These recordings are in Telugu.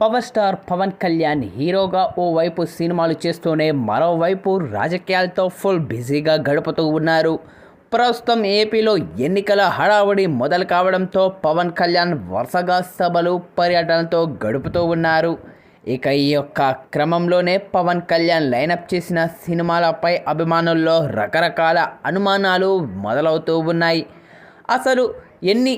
పవర్ స్టార్ పవన్ కళ్యాణ్ హీరోగా ఓవైపు సినిమాలు చేస్తూనే మరోవైపు రాజకీయాలతో ఫుల్ బిజీగా గడుపుతూ ఉన్నారు. ప్రస్తుతం ఏపీలో ఎన్నికల హడావుడి మొదలు కావడంతో పవన్ కళ్యాణ్ వరుసగా సభలు పర్యటనలతో గడుపుతూ ఉన్నారు. ఇక ఈ యొక్క క్రమంలోనే పవన్ కళ్యాణ్ లైనప్ చేసిన సినిమాలపై అభిమానుల్లో రకరకాల అనుమానాలు మొదలవుతూ ఉన్నాయి. అసలు ఎన్ని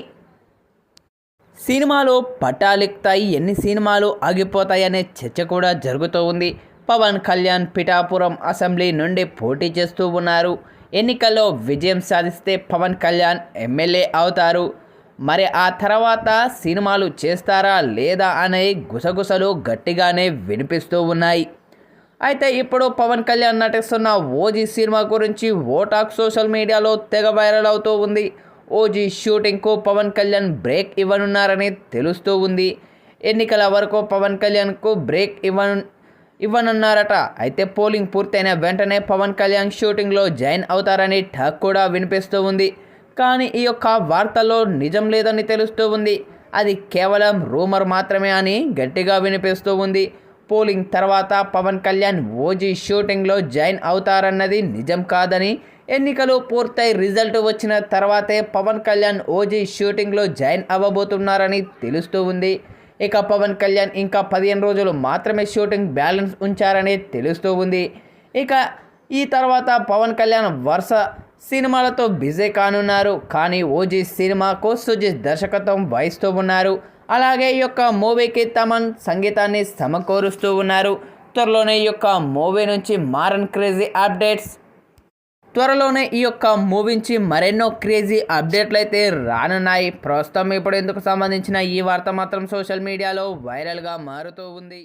సినిమాలు పట్టాలెక్కుతాయి ఎన్ని సినిమాలు ఆగిపోతాయి అనే చర్చ కూడా జరుగుతూ ఉంది. పవన్ కళ్యాణ్ పిఠాపురం అసెంబ్లీ నుండి పోటీ చేస్తూ ఉన్నారు. ఎన్నికల్లో విజయం సాధిస్తే పవన్ కళ్యాణ్ ఎమ్మెల్యే అవుతారు. మరి ఆ తర్వాత సినిమాలు చేస్తారా లేదా అనే గుసగుసలు గట్టిగానే వినిపిస్తూ ఉన్నాయి. అయితే ఇప్పుడు పవన్ కళ్యాణ్ నటిస్తున్న ఓజీ సినిమా గురించి ఓటాక్ సోషల్ మీడియాలో తెగ వైరల్ అవుతూ ఉంది. ఓజీ షూటింగ్కు పవన్ కళ్యాణ్ బ్రేక్ ఇవ్వనున్నారని తెలుస్తూ ఉంది. ఎన్నికల వరకు పవన్ కళ్యాణ్కు బ్రేక్ ఇవ్వను ఇవ్వనున్నారట. అయితే పోలింగ్ పూర్తయిన వెంటనే పవన్ కళ్యాణ్ షూటింగ్లో జాయిన్ అవుతారని టాక్ కూడా వినిపిస్తూ ఉంది. కానీ ఈ యొక్క వార్తల్లో నిజం లేదని తెలుస్తూ ఉంది. అది కేవలం రూమర్ మాత్రమే అని గట్టిగా వినిపిస్తూ ఉంది. పోలింగ్ తర్వాత పవన్ కళ్యాణ్ ఓజీ షూటింగ్లో జాయిన్ అవుతారన్నది నిజం కాదని ఎన్నికలు పూర్తయి రిజల్ట్ వచ్చిన తర్వాతే పవన్ కళ్యాణ్ ఓజీ షూటింగ్లో జాయిన్ అవ్వబోతున్నారని తెలుస్తూ ఉంది. ఇక పవన్ కళ్యాణ్ ఇంకా పదిహేను రోజులు మాత్రమే షూటింగ్ బ్యాలెన్స్ ఉంచారని తెలుస్తూ ఉంది. ఇక ఈ తర్వాత పవన్ కళ్యాణ్ వరుస సినిమాలతో బిజీ కానున్నారు. కానీ ఓజీ సినిమాకు సుజిత్ దర్శకత్వం వహిస్తూ ఉన్నారు. అలాగే ఈ యొక్క మూవీకి తమన్ సంగీతాన్ని సమకూరుస్తూ ఉన్నారు. త్వరలోనే ఈ యొక్క మూవీ నుంచి మారన్ క్రేజీ అప్డేట్స్. త్వరలోనే ఈ యొక్క మూవీ నుంచి మరెన్నో క్రేజీ అప్డేట్లు అయితే రానున్నాయి. ప్రస్తుతం ఇప్పుడు ఎందుకు సంబంధించిన ఈ వార్త మాత్రం సోషల్ మీడియాలో వైరల్గా మారుతూ ఉంది.